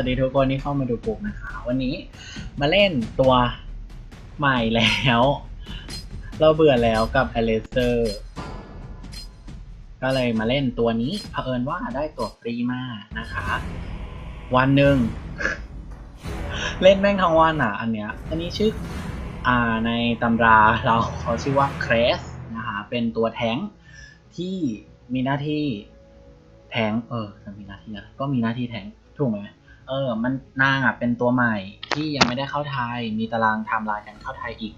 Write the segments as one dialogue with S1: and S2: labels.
S1: วัสดีค่ะสวัสดีทุกคนที่เข้ามาดูปุกนะคะ วันนี้มาเล่นตัวใหม่แล้ว เราเบื่อแล้วกับ a l e s t e r ก็เลยมาเล่นตัวนี้เผอิญว่าได้ตัวฟรีมานะคะ วันหนึ่ง เล่นแม่งทั้งวันอะ อันเนี้ย อันนี้ชื่ออ่าในตำราเราเขาชื่อว่าเครสนะคะเป็นตัวแท้งที่มีหน้าที่แทง เออจะมีหน้าที่อะไรก็มีหน้าที่แทง ถูกไหม เออ มันนางอะเป็นตัวใหม่ที่ยังไม่ได้เข้าไทย มีตารางไทม์ไลน์การเข้าไทยอีก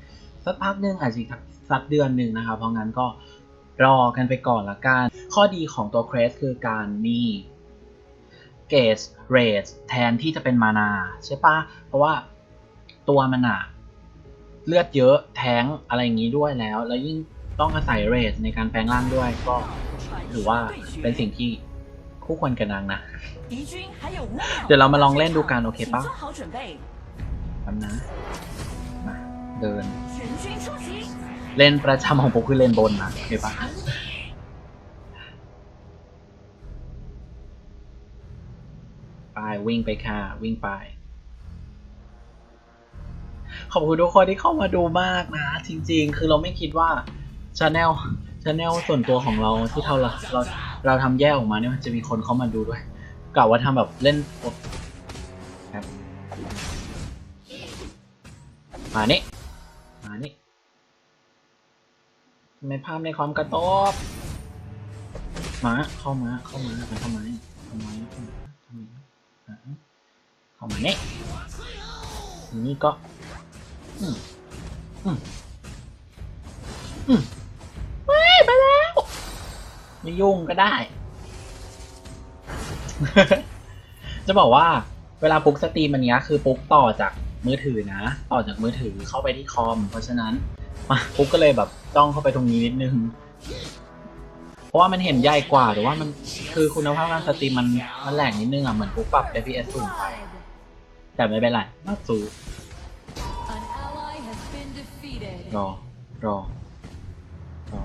S1: สักพักหนึ่งอาจจะสักเดือนหนึ่งนะคะเพราะงั้นก็รอกันไปก่อนละกัน ข้อดีของตัวเควสคือการมีเกสเรทแทนที่จะเป็นมานาใช่ปะเพราะว่าตัวมันอะเลือดเยอะแทงอะไรอย่างนี้ด้วยแล้ว แล้วยิ่งต้องอาศัยเรทในการแปลงร่างด้วยก็หรือว่าเป็นสิ่งที่คู่ควรกับนางนะเดี๋ยวเรามาลองเล่นดูกันโอเคปะทำนะมาเดิน เล่นประจำของผมคือเล่นบนนะโอเคปะไปวิ่งไปค่ะ วิ่งไป ขอบคุณทุกคนที่เข้ามาดูมากนะ จริง ๆ คือเราไม่คิดว่าชาแนลชาแนลส่วนตัวของเราที่เราเราเราทำแย่ออกมาเนี่ยจะมีคนเข้ามาดูด้วย กะว่าทำแบบเล่นครับมานี่มานี่ทำไมภาพในความกระตบมาเข้ามาเข้ามามันทำไมทำไมทำไมทำไมอะเข้ามาเนี่ยนี่ก็อืมอืมอืมไปแล้วไม่ยุ่งก็ได้ จะบอกว่าเวลาปุ๊กสตรีมอันเนี้ยคือปุ๊กต่อจากมือถือนะ ต่อจากมือถือเข้าไปที่คอม เพราะฉะนั้นมาปุ๊กก็เลยแบบจ้องเข้าไปตรงนี้นิดนึง เพราะว่ามันเห็นใหญ่กว่าหรือว่ามันคือคุณภาพการสตรีมมันมันแหลกนิดนึงอะเหมือนปุ๊กปรับ FPS สูงไปแต่ไม่เป็นไรน่าสู้
S2: An ally has been defeated.
S1: รอรอรอ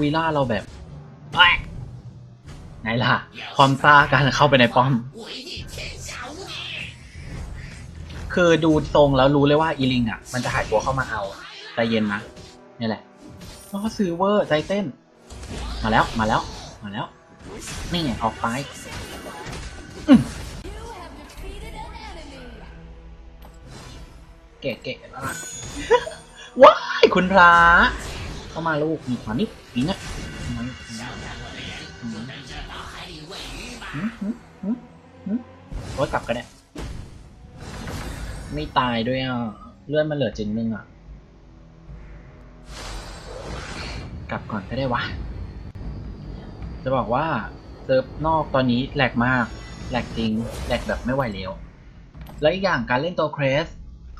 S1: วีล่าเราแบบแอ๊ะ ไหนล่ะ ความซ่าการเข้าไปในป้อม คือดูทรงแล้วรู้เลยว่าอีลิงอะ มันจะหายตัวเข้ามาเอาใจเย็นนะนี่แหละเพราะซื้อเวอร์ใจเต้น มาแล้วมาแล้ว มาแล้ว นี่ไงออกไปเก๋เก๋ว้ายคุณพระเข้ามาลูกนี่มานี่ปีนะ โอ้ยกลับก็ได้ไม่ตายด้วยอะ เลื่อนมันเหลือจินนึงอะ กลับก่อนก็ได้วะ จะบอกว่าเซิร์ฟนอกตอนนี้แหลกมาก แหลกจริง แหลกแบบไม่ไหวแล้ว แล้วอีกอย่างการเล่นตัวเครส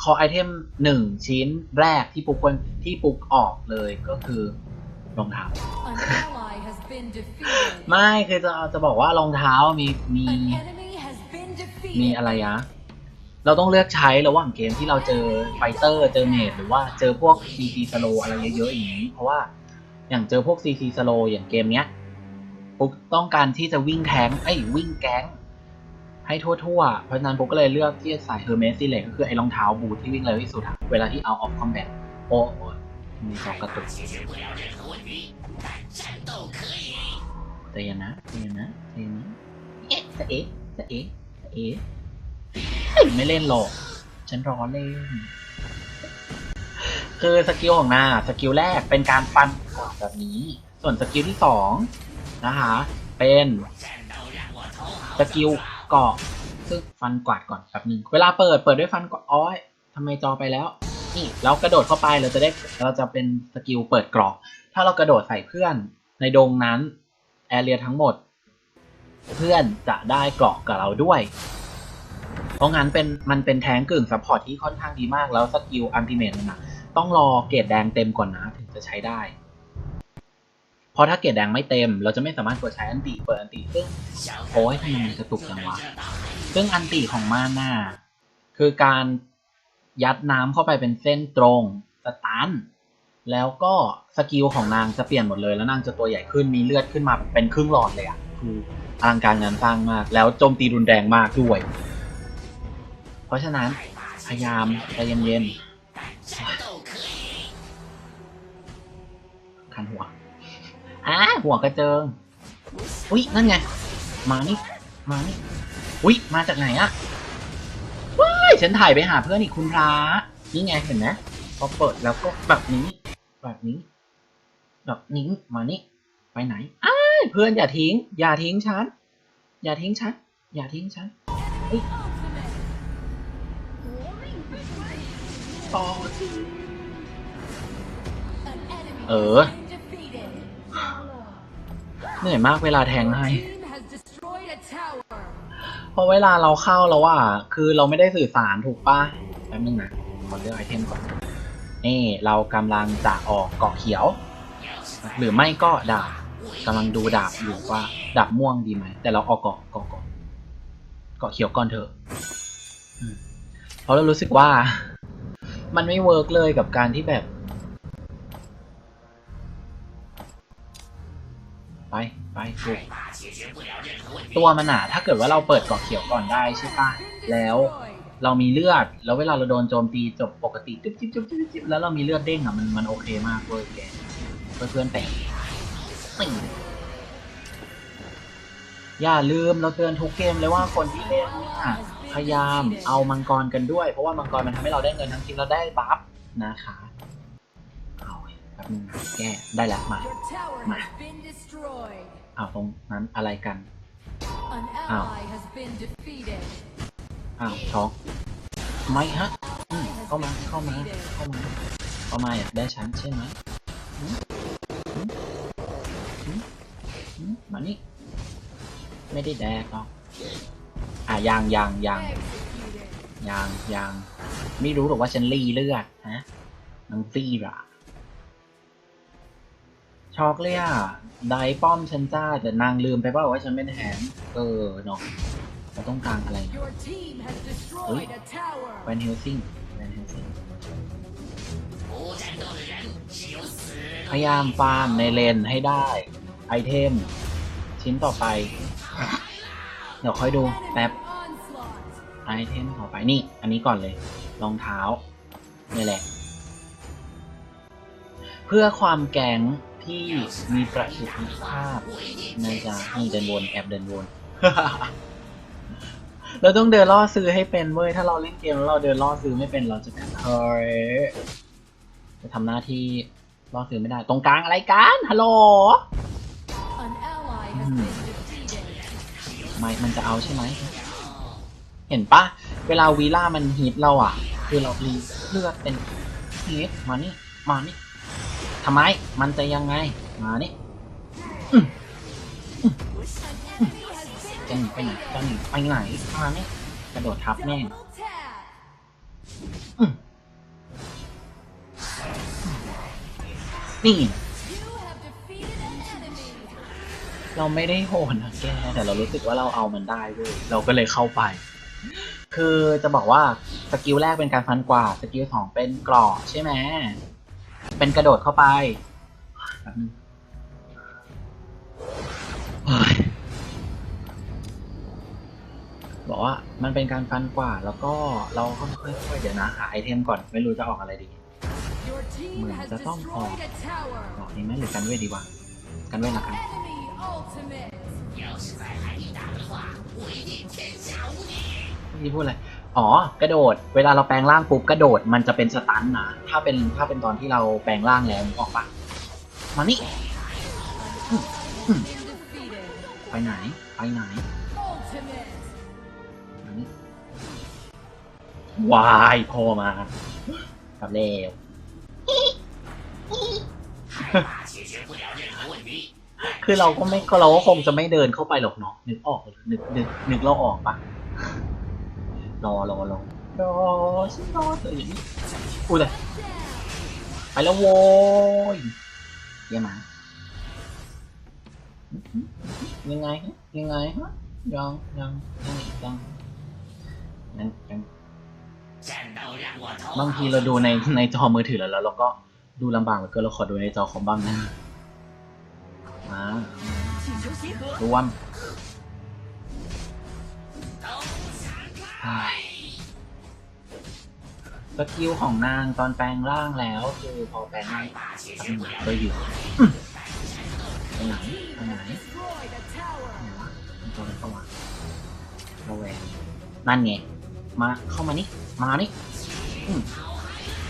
S1: คอไอเทมหนึ่งชิ้นแรกที่ปุกควรที่ปุกออกเลยก็คือรองเท้า ไม่คือจะจะบอกว่ารองเท้ามีมี
S2: An enemy has been
S1: มี
S2: defeated.
S1: อะไรอะเราต้องเลือกใช้ระหว่างเกมที่เราเจอไฟเตอร์เจอเมดหรือว่าเจอพวก CC slow อะไรเยอะๆอย่างนี้ เพราะว่าอย่างเจอพวก CC slow อย่างเกมเนี้ยปุ๊กต้องการที่จะวิ่งแทงไอ้ยวิ่งแก๊งให้ทั่วๆ เพราะฉะนั้นปุ๊กก็เลยเลือกที่จะใส่ Hermes Select ก็คือไอ้รองเท้าบูทที่วิ่งเร็วที่สุดอะเวลาที่เอาออกคอมแบทโอ้โอ้ย มีสองกระตุกใจเย็นนะใจเย็นนะใจเย็นนะเอ๊ะเอ๊ะจะเอ๊ะจะเอ๊ะไม่เล่นหรอกฉันรอเล่น คือสกิลของนาสกิลแรกเป็นการฟันแบบนี้ ส่วนสกิลที่สองนะคะเป็นสกิลเกาะซึ่งฟันกวาดก่อนแป๊บนึงเวลาเปิดเปิดด้วยฟันกวาดอ้อยทำไมจอไปแล้ว นี่ แล้วกระโดดเข้าไปเราจะได้เราจะเป็นสกิลเปิดกรอบถ้าเรากระโดดใส่เพื่อนในดงนั้นแอเรียทั้งหมด เพื่อนจะได้เกราะกับเราด้วย เพราะงั้นเป็นมันเป็นแทงกึ่งซัพพอร์ตที่ค่อนข้างดีมากแล้วสกิลอัลติเมทนนะต้องรอเกรดแดงเต็มก่อนนะถึงจะใช้ได้ เพราะถ้าเกรดแดงไม่เต็ม เราจะไม่สามารถกดใช้อันติเปิดอันติซึ่งโอ้ยทำไมมันกระตุกจังวะซึ่งอันติของมาน่าคือการ ยัดน้ำเข้าไปเป็นเส้นตรงสตันแล้วก็สกิลของนางจะเปลี่ยนหมดเลย แล้วนางจะตัวใหญ่ขึ้นมีเลือดขึ้นมาเป็นครึ่งหลอดเลยอะคืออลังการงานสร้างมาก แล้วโจมตีรุนแรงมากด้วย เพราะฉะนั้นพยายามใจเย็นๆคันหัวอ่าหัวกระเจิง อุ๊ยนั่นไง มานี่ มานี่ อุ๊ยมาจากไหนอะ ฉันถ่ายไปหาเพื่อนอีกคุณพระนี่ไงเห็นไหมพอเปิดแล้วก็แบบนี้ แบบนี้ แบบนี้มานี่ไปไหนอ้ายเพื่อนอย่าทิ้ง อย่าทิ้งฉัน อย่าทิ้งฉัน อย่าทิ้งฉันเฮ้ยต่อเหนื่อยมากเวลาแทงให้ เพราะเวลาเราเข้าแล้วอะคือเราไม่ได้สื่อสารถูกปะแป๊บนึงนะขอเลือกไอเทมก่อน นี่เรากำลังจะออกเกาะเขียว หรือไม่ก็ดาบกำลังดูดาบอยู่ว่าดาบม่วงดีไหม แต่เราออกเกาะเกาะก่อนเกาะเขียวก่อนเถอะเพราะเรารู้สึกว่า มันไม่เวิร์กเลยกับการที่แบบ ไปไปถูกตัวมันอะถ้าเกิดว่าเราเปิดเกาะเขียวก่อนได้ใช่ปะ
S2: Been
S1: แล้ว
S2: destroyed.
S1: เรามีเลือด แล้วเวลาเราโดนโจมตีจบปกติจิ๊บจิ๊บจิ๊บจิ๊บจิ๊บแล้วเรามีเลือดเด้งอะมันมันโอเคมากเว้ยแกเพื่อนเพื่อนๆแต่ติ่งอย่าลืมเราเตือนทุกเกมเลยว่าคนที่เล่นเนี่ยพยายามเอามังกรกันด้วย เพราะว่ามังกรมันทำให้เราได้เงินทั้งทีเราได้บัฟนะคะเอา แป๊บนึงแก้ได้แล้วมา
S2: Your tower
S1: Mà.
S2: has been destroyed.
S1: เอาตรงนั้นอะไรกัน
S2: An
S1: Ow.
S2: ally has been defeated.
S1: อ้าวช็อกไม่ฮะอืมเข้ามาเข้ามาเข้ามาเข้ามาอยากได้ฉันใช่ไหมหืมหืมหืมหืมมานี่ไม่ได้แดกหรอกอะยางยางยาง
S2: Executed.
S1: ยางยางไม่รู้หรอกว่าฉันรีเลือดฮะนังซีระ ช็อกเลยอะ ไดป้อมฉันจ้าแต่นางลืมไปเปล่าว่าฉันเป็นแหนเออเนาะเราต้องการอะไร
S2: Your team has destroyed a tower.
S1: แวนเฮลซิงแวนเฮลซิงพยายามฟาร์มในเลนให้ได้ ไอเทม ชิ้นต่อไป เดี๋ยวค่อยดู
S2: Enemy
S1: แป๊บ
S2: onslaught.
S1: ไอเทมต่อไปนี่ อันนี้ก่อนเลยรองเท้านี่แหละ เพื่อความแก๊ง ที่มีประสิทธิภาพในการเดินวนแอบเดินวนเราต้องเดินล่อซื้อให้เป็นเว้ยถ้าเราเล่นเกมแล้วเราเดินล่อซื้อไม่เป็นเราจะแบบเฮ้ยจะทำหน้าที่ล่อซื้อไม่ได้ ตรงกลางอะไรกันฮัลโหลไม่มันจะเอาใช่ไหมเห็นปะเวลาวีล่ามันฮิตเราอะ คือเรารีเลือดเป็นฮิตมานี่มานี่ ทำไม มันจะยังไง มานี่จะหนีไปไหนจะหนีไปไหนมานี่กระโดดทับแม่งนี่ เราไม่ได้โหดนะแก แต่เรารู้สึกว่าเราเอามันได้เว้ยเราก็เลยเข้าไป คือจะบอกว่า สกิลแรกเป็นการฟันกว่า สกิลสองเป็นกรอใช่ไหม เป็นกระโดดเข้าไปแป๊บนึงเฮ้ยบอกว่ามันเป็นการฟันกว่า แล้วก็เราค่อยๆเดี๋ยวนะหาไอเทมก่อนไม่รู้จะออกอะไรดี
S2: Your team
S1: Mình
S2: has
S1: sẽ ต้องออก
S2: destroyed a tower.
S1: ออกดีไหมหรือกันเวทดีวะกันเวทละกัน
S2: Enemy ultimate.
S1: นี่พูดอะไร อ๋อกระโดด เวลาเราแปลงร่างปุ๊บกระโดดมันจะเป็นสตันนะถ้าเป็นถ้าเป็นตอนที่เราแปลงร่างแล้วออกปะมานี่ไปไหน ไปไหนมานี่วายพอมากลับเร็วคือเราก็ไม่เราก็คงจะไม่เดินเข้าไปหรอกเนาะนึกออกนึกนึกนึกเราออกปะ รอรอรอรอฉันรอเธออย่างนี้อุ้ยเลยไปแล้วโว้ยเยี่ยมมายังไงยังไงฮะยังยังยังยังยังยังบางทีเราดูในในจอมือถือแล้วเราก็ดูลำบากเหลือเกินเราขอดูในจอคอมบ้างนะมาดูวัน สกิลของนางตอนแปลงร่างแล้วคือพอแปลงร่างอืมก็อยู่อืมไปไหนไปไหน
S2: Destroyed a tower.
S1: ไหนวะมันตัวอะไรปะวะระแวงนั่นไงมาเข้ามานี่มานี่อืม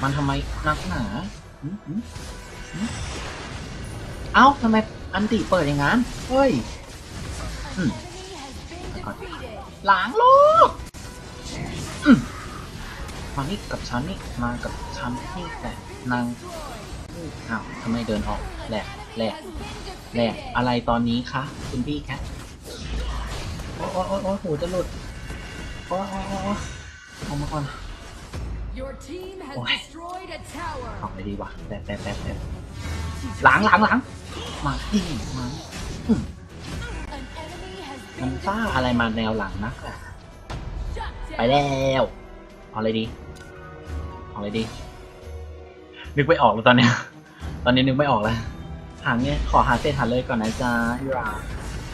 S1: มันทำไมนักหนาอืมอืมอืมเอ้าทำไมอันติเปิดอย่างนั้นเฮ้ย
S2: An enemy has been defeated.
S1: หลังลูกอื มมานี่กับฉันนี่มากับฉันนี่แต่นางอ้าวทำไมเดินออกแหลกแหลก
S2: Has been
S1: แหลก
S2: defeated.
S1: อะไรตอนนี้คะคุณพี่แคทโอ้โอ้โอ้โอ้หูจะหลุดโอ้โอ้โอ้โอ้เอามาก่อน
S2: Your team has
S1: Ôi.
S2: destroyed a tower.
S1: ออกไปดีวะแป๊บแป๊บแป๊บแป๊บหลังหลังหลังมาดิมา
S2: An enemy has
S1: มัน
S2: been
S1: ซ่าอะไรมาแนวหลังนักอะ
S2: shut
S1: ไป
S2: down.
S1: แล้วเอาเลยดีเอาเลยดี นึกไม่ออกแล้วตอนเนี้ย ตอนนี้นึกไม่ออกแล้วหางเนี่ยขอหาเศษหาเลยก่อนนะจ๊ะที่รา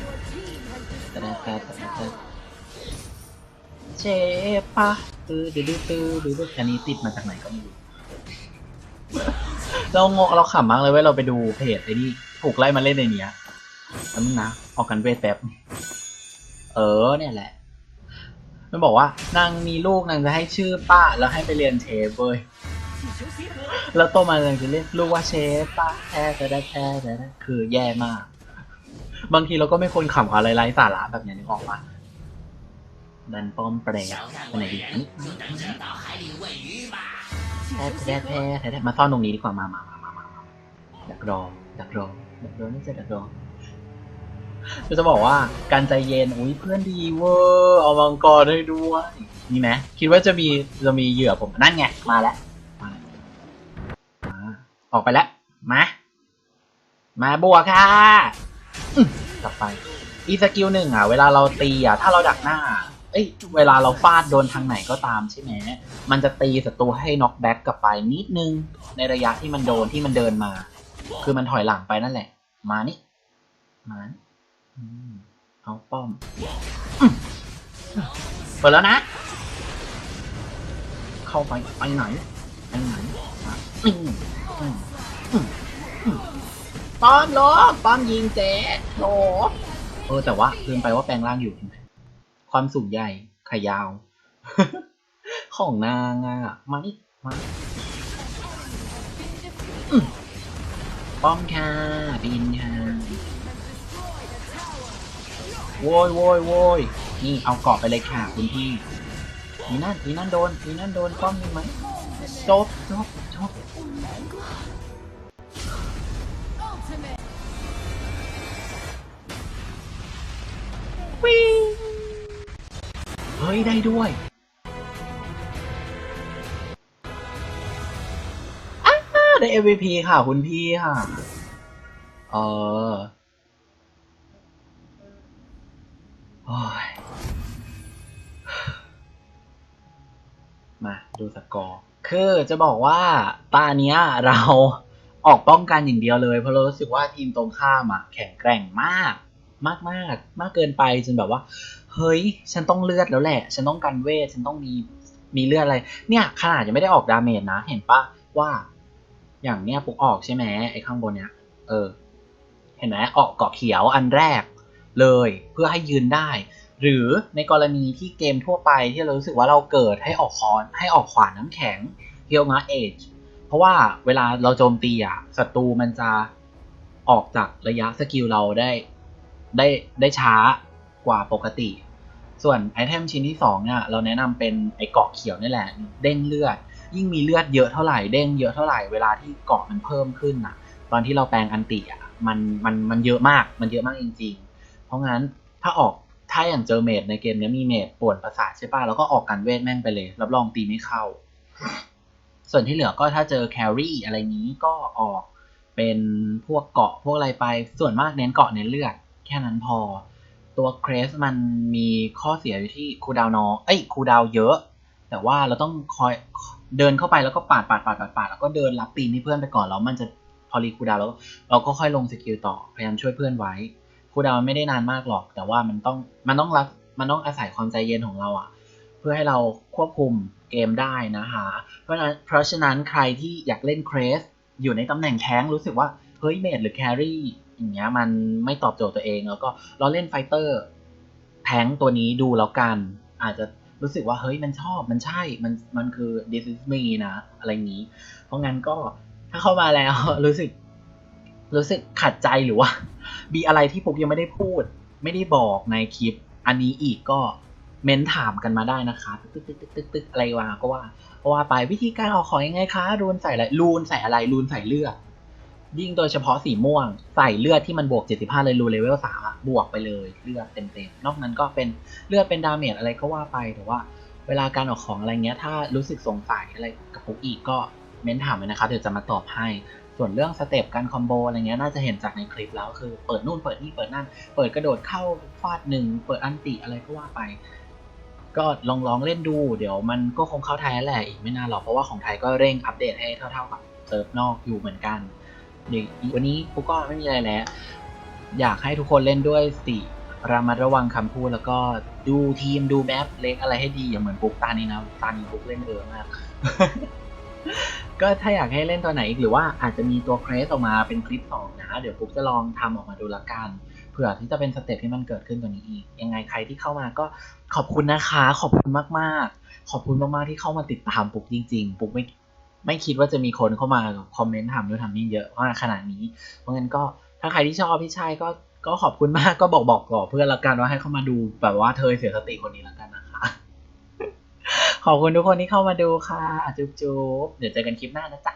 S2: Your team has
S1: แต่แต่
S2: destroyed
S1: แต่
S2: a
S1: แต่แต่
S2: tower.
S1: เชฟปะตื้อดื้อดื้อตื้อดื้อดื้ออันนี้ติดมาจากไหนก็ไม่รู้เรางงเราขำมากเลยเว้ยเราไปดูเพจไอ้นี่ถูกไล่มาเล่นในเนี้ยแล้วมึงนะออกกันเวทแป๊บ เออเนี่ยแหละ มันบอกว่านางมีลูกนางจะให้ชื่อป้าแล้วให้ไปเรียนเชฟเว้ยแล้วโตมานางจะเรียกลูกว่าเชฟป้าแท้แต่ได้แท้แต่ได้คือแย่มาก บางทีเราก็ไม่ควรขำอะไรไร้สาระแบบนี้นึกออกมาดันป้อมเปรอะไรดีแท้แด้แท้แท้มาซ่อนตรงนี้ดีกว่ามามามามามาดักรอดักรอดักรอน่าจะดักรอ ก็จะบอกว่าการใจเย็นอุ้ยเพื่อนดีเวอร์เอามังกรให้ด้วยนี่ไหมคิดว่าจะมีจะมีเหยื่อผมนั่นไงมาแล้วมาออกไปแล้วมามาบวกค่ะกลับไป อีสกิลหนึ่งอะ เวลาเราตีอะ ถ้าเราดักหน้า เอ้ย เวลาเราฟาดโดนทางไหนก็ตามใช่ไหม มันจะตีศัตรูให้น็อกแบ็กกลับไปนิดนึง ในระยะที่มันโดนที่มันเดินมา คือมันถอยหลังไปนั่นแหละ มานี่ มานี่ เอาป้อมเปิดแล้วนะ เข้าไปไปไหนไปไหนมาอืมอืมอืมอืมป้อมโลป้อมยิงเจ๊โลเออแต่ว่าลืมไปว่าแปลงร่างอยู่ ความสูงใหญ่ขายาว ของนางอะมานี่มาอืมป้อมค่ะบินค่ะ โวยโวยโวยนี่เอาเกาะไปเลยค่ะคุณพี่นี่นั่นนี่นั่นโดนนี่นั่นโดนป้อมยิงไหมจบจบจบวิ่งเฮ้ย ได้ด้วยอ้าได้ MVP ค่ะ คุณพี่ค่ะ เออโอ้ย มาดูสกอร์ คือจะบอกว่าตาเนี้ยเราออกป้องกันอย่างเดียวเลย เพราะเรารู้สึกว่าทีมตรงข้ามอะแข็งแกร่งมาก มากมากมากเกินไปจนแบบว่า เฮ้ย ฉันต้องเลือดแล้วแหละ ฉันต้องกันเวท ฉันต้องมีมีเลือดอะไร เนี่ยขนาดยังไม่ได้ออกดาเมจนะ เห็นปะว่า อย่างเนี้ยปุกออกใช่ไหมไอ้ข้างบนเนี้ย เออ เห็นไหมออกเกาะเขียวอันแรก เลยเพื่อให้ยืนได้ หรือในกรณีที่เกมทั่วไปที่เรารู้สึกว่าเราเกิดให้ออกคอนให้ออกขวานน้ำแข็งเฮียวงาเอจเพราะว่าเวลาเราโจมตีอะศัตรูมันจะออกจากระยะสกิลเราได้ได้ได้ช้ากว่าปกติ ส่วนไอเทมชิ้นที่สองเนี่ยเราแนะนำเป็นไอเกาะเขียวนี่แหละ เด้งเลือด ยิ่งมีเลือดเยอะเท่าไหร่เด้งเยอะเท่าไหร่เวลาที่เกาะมันเพิ่มขึ้นอะ ตอนที่เราแปลงอันติอะมันมันมันเยอะมากมันเยอะมากจริง ๆ ราะงั้นถ้าออกถ้าอย่างเจอเมดในเกมนี้มีเมดป่วนประสาทใช่ป่ะแล้วก็ออกกันเวทแม่งไปเลย รับรองตีไม่เข้า ส่วนที่เหลือก็ถ้าเจอแครี่อะไรนี้ก็ออกเป็นพวกเกาะพวกอะไรไป ส่วนมากเน้นเกาะเน้นเลือด แค่นั้นพอ ตัวเครสมันมีข้อเสียอยู่ที่คูดาวนอเอ้ยคูดาวเยอะ แต่ว่าเราต้องคอยเดินเข้าไปแล้วก็ปาดปาดปาดปาดปาดแล้วก็เดินรับตีนให้เพื่อนไปก่อนแล้วมันจะพอรีคูดาวแล้ว เราก็ค่อยลงสกิลต่อพยายามช่วยเพื่อนไว้ คูดาวไม่ได้นานมากหรอก แต่ว่ามันต้องมันต้องรักมันต้องอาศัยความใจเย็นของเราอะเพื่อให้เราควบคุมเกมได้นะคะเพราะฉะนั้นเพราะฉะนั้นใครที่อยากเล่นเครสอยู่ในตำแหน่งแท้งรู้สึกว่า เฮ้ยเมดหรือแครี่อย่างเงี้ยมันไม่ตอบโจทย์ตัวเอง แล้วก็เราเล่นไฟเตอร์แท้งตัวนี้ดูแล้วกัน อาจจะรู้สึกว่าเฮ้ยมันชอบมันใช่มันมันคือ this is me นะ อะไรนี้ เพราะงั้นก็ถ้าเข้ามาแล้วรู้สึก รู้สึกขัดใจหรือว่ามีอะไรที่ปุ๊กยังไม่ได้พูด ไม่ได้บอกในคลิป อันนี้อีกก็เม้นถามกันมาได้นะคะตึกตึกตึกตึกตึกอะไรวะก็ว่าก็ว่าไปวิธีการออกของยังไงคะรูนใส่อะไรรูนใส่อะไรรูนใส่เลือดยิ่งโดยเฉพาะสีม่วง ใส่เลือดที่มันบวก 75 เลยรูเลเวล3อะบวกไปเลยเลือดเต็มๆ นอกนั้นก็เป็นเลือดเป็นดาเมจอะไรก็ว่าไปแต่ว่า เวลาการออกของอะไรเงี้ย ถ้ารู้สึกสงสัยอะไรกับปุ๊กอีกก็เม้นถามเลยนะคะเดี๋ยวจะมาตอบให้ ส่วนเรื่องสเต็ปการคอมโบอะไรเงี้ยน่าจะเห็นจากในคลิปแล้วคือเปิดนู่นเปิดนี่เปิดนั่น เปิดกระโดดเข้าฟาดหนึ่งเปิดอันติอะไรก็ว่าไป ก็ลองลองเล่นดู เดี๋ยวมันก็คงเข้าไทยแหละอีกไม่นานหรอกเพราะว่าของไทยก็เร่งอัปเดตให้เท่าๆกับเซิร์ฟนอกอยู่เหมือนกันเดี๋ยววันนี้ปุ๊กก็ไม่มีอะไรแล้ว อยากให้ทุกคนเล่นด้วยสติระมัดระวังคำพูดแล้วก็ดูทีมดูแมปเล็กอะไรให้ดี อย่างเหมือนปุ๊กตานี้นะตานี้ปุ๊กเล่นเออมาก ก็ถ้าอยากให้เล่นตัวไหนอีกหรือว่าอาจจะมีตัวเครสออกมาเป็นคลิปสองนะ เดี๋ยวปุ๊กจะลองทำออกมาดูละกันเผื่อที่จะเป็นสเต็ปที่มันเกิดขึ้นตัวนี้อีก ยังไงใครที่เข้ามาก็ขอบคุณนะคะ ขอบคุณมากๆ ขอบคุณมากๆที่เข้ามาติดตามปุ๊กจริง ๆ ปุ๊กไม่ไม่คิดว่าจะมีคนเข้ามาคอมเมนต์ถามด้วยทำนี่เยอะมากขนาดนี้ เพราะงั้นก็ถ้าใครที่ชอบพี่ชายก็ก็ขอบคุณมากก็บอกบอกต่อเพื่อนละกันว่าให้เข้ามาดูแบบว่าเธอเสียสติคนนี้ละกันนะคะ ขอบคุณทุกคนที่เข้ามาดูค่ะ จุ๊บจุ๊บเดี๋ยวเจอกันคลิปหน้านะจ๊ะ